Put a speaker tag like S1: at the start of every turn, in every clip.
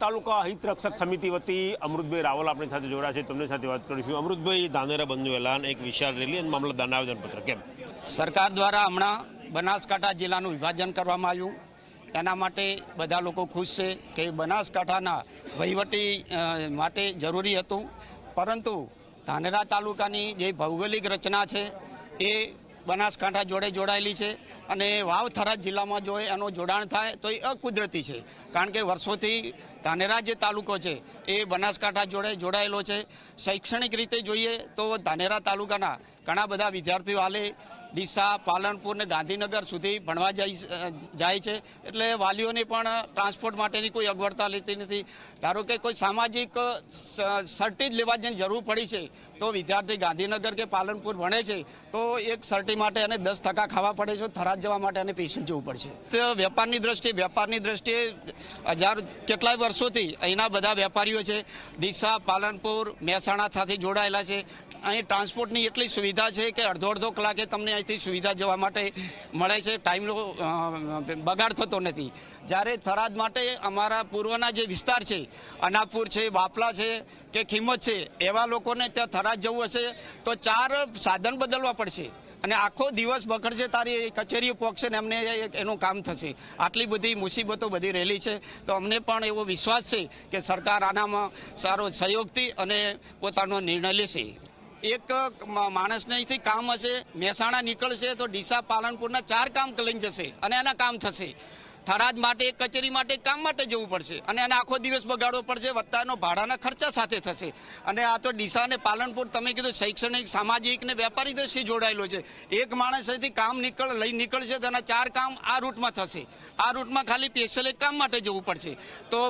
S1: તાલુકા હિત રક્ષક સમિતિ વતી અમૃતભાઈ રાવલ આપણી સાથે જોડાયા છે. તેમની સાથે વાત કરીશું. અમૃતભાઈ, ધાનેરા બંધુ એલાન, એક વિશાળ રેલી અને મામલતદારના આવેદનપત્ર કેમ?
S2: સરકાર દ્વારા હમણાં બનાસકાંઠા જિલ્લાનું વિભાજન કરવામાં આવ્યું. એના માટે બધા લોકો ખુશ છે કે બનાસકાંઠાના વહીવટી માટે જરૂરી હતું. પરંતુ ધાનેરા તાલુકાની જે ભૌગોલિક રચના છે, એ બનાસકાંઠા જોડે જોડાયેલી છે અને વાવ થરાદ જિલ્લામાં જો એનું જોડાણ થાય તો એ અકુદરતી છે. કારણ કે વર્ષોથી ધાનેરા જે તાલુકો છે એ બનાસકાંઠા જોડે જોડાયેલો છે. શૈક્ષણિક રીતે જોઈએ તો ધાનેરા તાલુકાના ઘણા બધા વિદ્યાર્થીઓ હાલે ડીસા પાલનપુર ને ગાંધીનગર સુધી ભણવા જાય છે એટલે વાલીઓને પણ ટ્રાન્સપોર્ટ માટેની કોઈ અગવડતા લેતી નથી. ધારો કે કોઈ સામાજિક સર્ટી જ લેવા જેની જરૂર પડી છે, તો વિદ્યાર્થી ગાંધીનગર કે પાલનપુર ભણે છે, તો એક સર્ટી માટે અને દસ ટકા ખાવા પડે છે, થરાદ જવા માટે અને પૈસા જવું પડશે. તો વેપારની દ્રષ્ટિએ વેપારની દ્રષ્ટિએ હજાર કેટલાય વર્ષોથી અહીંના બધા વેપારીઓ છે ડીસા પાલનપુર, મહેસાણા સાથે જોડાયેલા છે અહીં ટ્રાન્સપોર્ટની એટલી સુવિધા છે કે અડધો અડધો કલાકે તમને અહીંથી સુવિધા જવા માટે મળે છે. ટાઈમનો બગાડ થતો નથી. જ્યારે થરાદ માટે અમારા પૂર્વના જે વિસ્તાર છે, અનાપુર છે, બાપલા છે કે કિંમત છે, એવા લોકોને ત્યાં થરાદ જવું હશે તો ચાર સાધન બદલવા પડશે. અને આખો દિવસ બગડશે તારી કચેરીઓ પહોંચશે ને એમને એનું કામ થશે. આટલી બધી મુસીબતો બધી રહેલી છે. તો અમને પણ એવો વિશ્વાસ છે કે સરકાર આનામાં સારો સહયોગથી અને પોતાનો નિર્ણય લેશે. એક માણસને અહીંથી કામ હશે, મહેસાણા નીકળશે તો ડીસા પાલનપુરના ચાર કામ લઈને જશે અને એના કામ થશે. થરાદ માટે એક કચેરી માટે, કામ માટે જવું પડશે અને એને આખો દિવસ બગાડવો પડશે, વત્તાનો ભાડાના ખર્ચા સાથે થશે. અને આ તો ડીસા અને પાલનપુર, તમે કીધું શૈક્ષણિક, સામાજિક ને વેપારી દ્રષ્ટિએ જોડાયેલો છે. એક માણસ અહીંથી કામ નીકળ, લઈ નીકળશે તો એના ચાર કામ આ રૂટમાં થશે. આ રૂટમાં ખાલી સ્પેશિયલ એક કામ માટે જવું પડશે. તો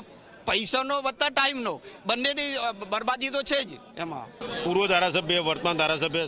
S2: પૈસાનો વત્તા ટાઈમનો. બંનેની બરબાદી તો છે જ એમાં.
S1: પૂર્વ ધારાસભ્ય વર્તમાન ધારાસભ્ય